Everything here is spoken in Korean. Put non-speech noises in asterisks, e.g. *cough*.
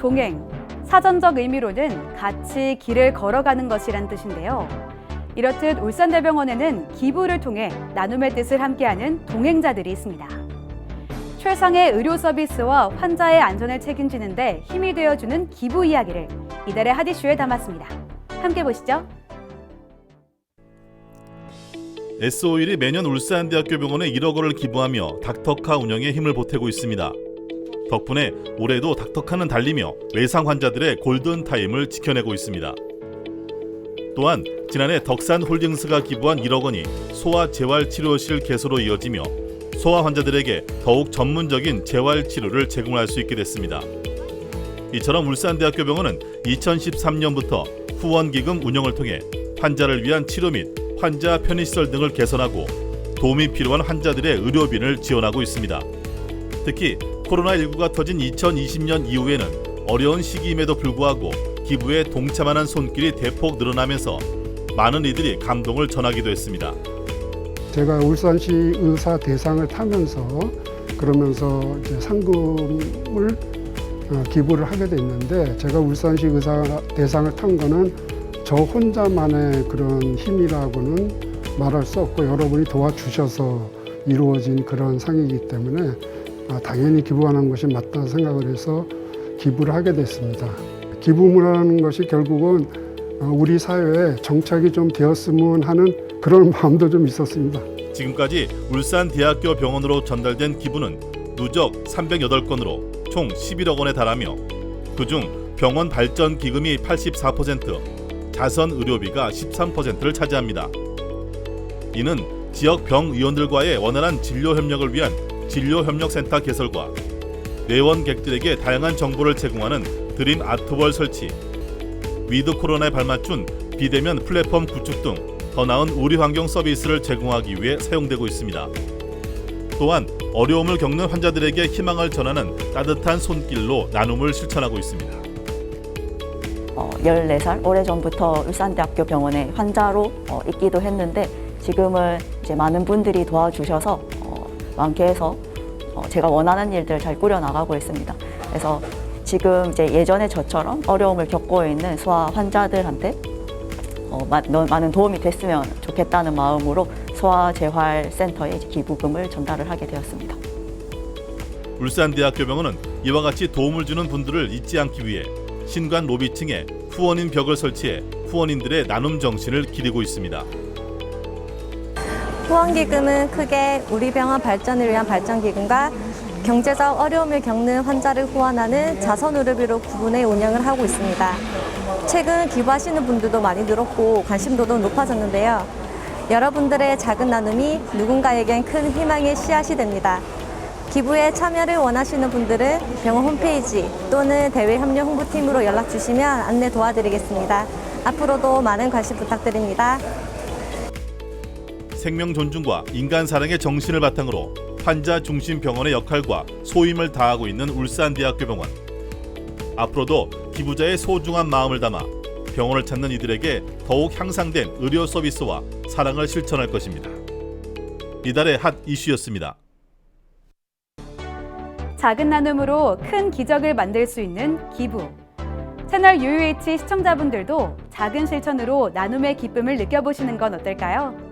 동행, 사전적 의미로는 같이 길을 걸어가는 것이란 뜻인데요. 이렇듯 울산대병원에는 기부를 통해 나눔의 뜻을 함께하는 동행자들이 있습니다. 최상의 의료 서비스와 환자의 안전을 책임지는데 힘이 되어주는 기부 이야기를 이달의 핫이슈에 담았습니다. 함께 보시죠. S5일이 매년 울산대학교 병원에 1억 원을 기부하며 닥터카 운영에 힘을 보태고 있습니다. 덕분에 올해도 닥터카는 달리며 외상 환자들의 골든 타임을 지켜내고 있습니다. 또한 지난해 덕산 홀딩스가 기부한 1억 원이 소아 재활 치료실 개소로 이어지며 소아 환자들에게 더욱 전문적인 재활 치료를 제공할 수 있게 됐습니다. 이처럼 울산대학교 병원은 2013년부터 후원 기금 운영을 통해 환자를 위한 치료 및 환자 편의시설 등을 개선하고 도움이 필요한 환자들의 의료비를 지원하고 있습니다. 특히 코로나19가 터진 2020년 이후에는 어려운 시기임에도 불구하고 기부에 동참하는 손길이 대폭 늘어나면서 많은 이들이 감동을 전하기도 했습니다. 제가 울산시 의사 대상을 타면서 그러면서 상금을 어, 기부를 하게 됐는데 제가 울산시 의사 대상을 탄 거는 저 혼자만의 그런 힘이라고는 말할 수 없고 여러분이 도와주셔서 이루어진 그런 상이기 때문에 아, 당연히 기부하는 것이 맞다 생각을 해서 기부를 하게 됐습니다. 기부라는 것이 결국은 어, 우리 사회에 정착이 좀 되었으면 하는 그런 *laughs* 마음도 좀 있었습니다. 지금까지 울산대학교 병원으로 전달된 기부는 누적 308건으로 총 11억 원에 달하며 그중 병원 발전 기금이 84%, 자선 의료비가 13%를 차지합니다. 이는 지역 병의원들과의 원활한 진료 협력을 위한 진료 협력센터 개설과 내원 객들에게 다양한 정보를 제공하는 드림 아트월 설치, 위드 코로나에 발맞춘 비대면 플랫폼 구축 등 더 나은 우리 환경 서비스를 제공하기 위해 사용되고 있습니다. 또한 어려움을 겪는 환자들에게 희망을 전하는 따뜻한 손길로 나눔을 실천하고 있습니다. 어, 14살 오래전부터 울산대학교 병원에 환자로 어, 있기도 했는데 지금은 이제 많은 분들이 도와주셔서 어, 많게 해서 어, 제가 원하는 일들을 잘 꾸려나가고 있습니다. 그래서 지금 이제 예전에 저처럼 어려움을 겪고 있는 소아 환자들한테 어, 마- 너- 많은 도움이 됐으면 좋겠다는 마음으로 소아재활센터에 기부금을 전달을 하게 되었습니다. 울산대학교 병원은 이와 같이 도움을 주는 분들을 잊지 않기 위해 신관 로비층에 후원인 벽을 설치해 후원인들의 나눔 정신을 기리고 있습니다. 후원기금은 크게 우리 병원 발전을 위한 발전기금과 경제적 어려움을 겪는 환자를 후원하는 자선의료비로 구분해 운영을 하고 있습니다. 최근 기부하시는 분들도 많이 늘었고 관심도도 높아졌는데요. 여러분들의 작은 나눔이 누군가에겐 큰 희망의 씨앗이 됩니다. 기부에 참여를 원하시는 분들은 병원 홈페이지 또는 대외 협력 홍보팀으로 연락 주시면 안내 도와드리겠습니다. 앞으로도 많은 관심 부탁드립니다. 생명 존중과 인간 사랑의 정신을 바탕으로 환자 중심 병원의 역할과 소임을 다하고 있는 울산대학교 병원. 앞으로도 기부자의 소중한 마음을 담아 병원을 찾는 이들에게 더욱 향상된 의료 서비스와 사랑을 실천할 것입니다. 이달의 핫 이슈였습니다. 작은 나눔으로 큰 기적을 만들 수 있는 기부. 채널 UUH 시청자분들도 작은 실천으로 나눔의 기쁨을 느껴보시는 건 어떨까요?